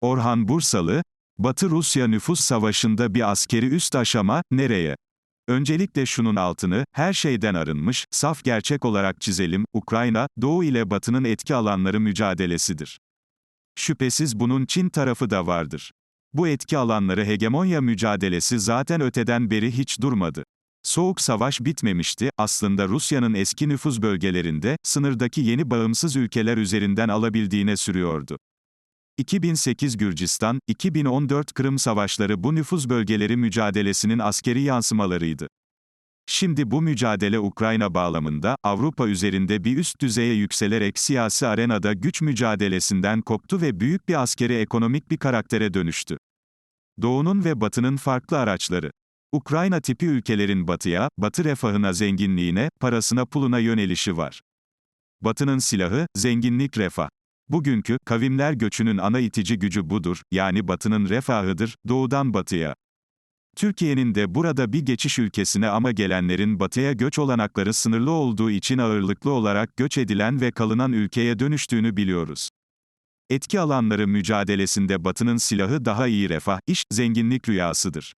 Orhan Bursalı, Batı Rusya nüfus savaşında bir askeri üst aşama, nereye? Öncelikle şunun altını, her şeyden arınmış, saf gerçek olarak çizelim, Ukrayna, Doğu ile Batı'nın etki alanları mücadelesidir. Şüphesiz bunun Çin tarafı da vardır. Bu etki alanları hegemonya mücadelesi zaten öteden beri hiç durmadı. Soğuk savaş bitmemişti, aslında Rusya'nın eski nüfuz bölgelerinde, sınırdaki yeni bağımsız ülkeler üzerinden alabildiğine sürüyordu. 2008 Gürcistan, 2014 Kırım savaşları bu nüfuz bölgeleri mücadelesinin askeri yansımalarıydı. Şimdi bu mücadele Ukrayna bağlamında, Avrupa üzerinde bir üst düzeye yükselerek siyasi arenada güç mücadelesinden koptu ve büyük bir askeri ekonomik bir karaktere dönüştü. Doğu'nun ve Batı'nın farklı araçları. Ukrayna tipi ülkelerin batıya, batı refahına zenginliğine, parasına puluna yönelişi var. Batı'nın silahı, zenginlik refah. Bugünkü, kavimler göçünün ana itici gücü budur, yani Batı'nın refahıdır, doğudan batıya. Türkiye'nin de burada bir geçiş ülkesine ama gelenlerin batıya göç olanakları sınırlı olduğu için ağırlıklı olarak göç edilen ve kalınan ülkeye dönüştüğünü biliyoruz. Etki alanları mücadelesinde Batı'nın silahı daha iyi refah, iş, zenginlik rüyasıdır.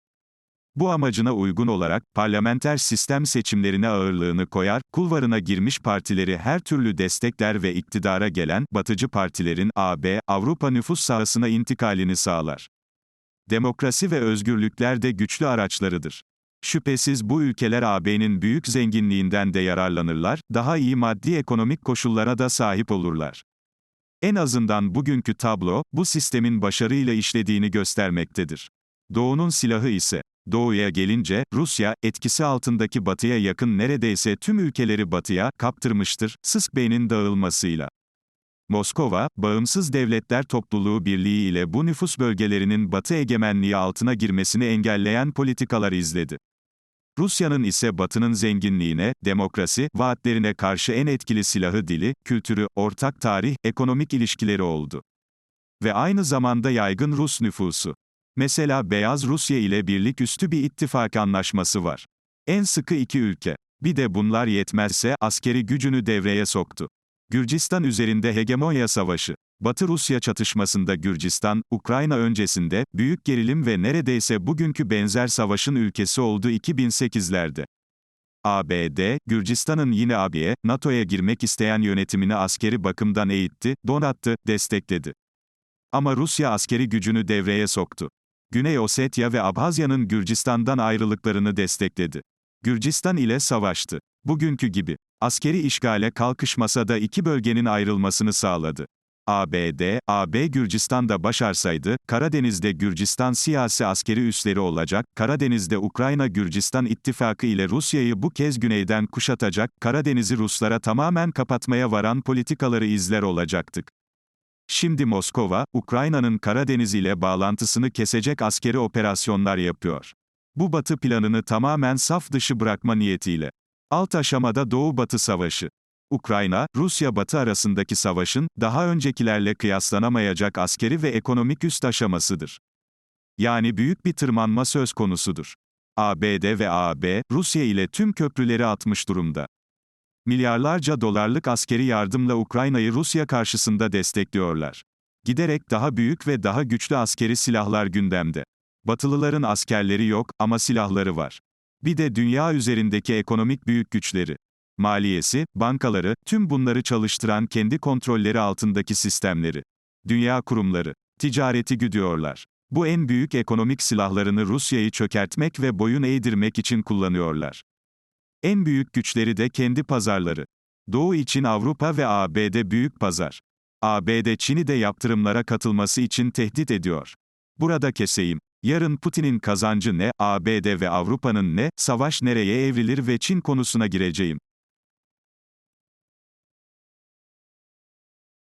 Bu amacına uygun olarak, parlamenter sistem seçimlerine ağırlığını koyar, kulvarına girmiş partileri her türlü destekler ve iktidara gelen, batıcı partilerin, AB, Avrupa nüfus sahasına intikalini sağlar. Demokrasi ve özgürlükler de güçlü araçlarıdır. Şüphesiz bu ülkeler AB'nin büyük zenginliğinden de yararlanırlar, daha iyi maddi ekonomik koşullara da sahip olurlar. En azından bugünkü tablo, bu sistemin başarıyla işlediğini göstermektedir. Doğu'nun silahı ise, Doğu'ya gelince, Rusya, etkisi altındaki batıya yakın neredeyse tüm ülkeleri batıya kaptırmıştır, Sısk Bey'in dağılmasıyla. Moskova, Bağımsız Devletler Topluluğu Birliği ile bu nüfus bölgelerinin batı egemenliği altına girmesini engelleyen politikalar izledi. Rusya'nın ise batının zenginliğine, demokrasi, vaatlerine karşı en etkili silahı dili, kültürü, ortak tarih, ekonomik ilişkileri oldu. Ve aynı zamanda yaygın Rus nüfusu. Mesela Beyaz Rusya ile birlik üstü bir ittifak anlaşması var. En sıkı iki ülke. Bir de bunlar yetmezse askeri gücünü devreye soktu. Gürcistan üzerinde hegemonya savaşı. Batı Rusya çatışmasında Gürcistan, Ukrayna öncesinde, büyük gerilim ve neredeyse bugünkü benzer savaşın ülkesi oldu 2008'lerde. ABD, Gürcistan'ın yine AB'ye, NATO'ya girmek isteyen yönetimini askeri bakımdan eğitti, donattı, destekledi. Ama Rusya askeri gücünü devreye soktu. Güney Osetya ve Abhazya'nın Gürcistan'dan ayrılıklarını destekledi. Gürcistan ile savaştı. Bugünkü gibi. Askeri işgale kalkışmasa da iki bölgenin ayrılmasını sağladı. ABD, AB Gürcistan'da başarsaydı, Karadeniz'de Gürcistan siyasi askeri üsleri olacak, Karadeniz'de Ukrayna-Gürcistan ittifakı ile Rusya'yı bu kez güneyden kuşatacak, Karadeniz'i Ruslara tamamen kapatmaya varan politikaları izler olacaktık. Şimdi Moskova, Ukrayna'nın Karadeniz ile bağlantısını kesecek askeri operasyonlar yapıyor. Bu batı planını tamamen saf dışı bırakma niyetiyle. Alt aşamada Doğu-Batı Savaşı. Ukrayna, Rusya-Batı arasındaki savaşın, daha öncekilerle kıyaslanamayacak askeri ve ekonomik üst aşamasıdır. Yani büyük bir tırmanma söz konusudur. ABD ve AB, Rusya ile tüm köprüleri atmış durumda. Milyarlarca dolarlık askeri yardımla Ukrayna'yı Rusya karşısında destekliyorlar. Giderek daha büyük ve daha güçlü askeri silahlar gündemde. Batılıların askerleri yok ama silahları var. Bir de dünya üzerindeki ekonomik büyük güçleri. Maliyesi, bankaları, tüm bunları çalıştıran kendi kontrolleri altındaki sistemleri. Dünya kurumları, ticareti güdüyorlar. Bu en büyük ekonomik silahlarını Rusya'yı çökertmek ve boyun eğdirmek için kullanıyorlar. En büyük güçleri de kendi pazarları. Doğu için Avrupa ve ABD büyük pazar. ABD Çin'i de yaptırımlara katılması için tehdit ediyor. Burada keseyim. Yarın Putin'in kazancı ne, ABD ve Avrupa'nın ne, savaş nereye evrilir ve Çin konusuna gireceğim.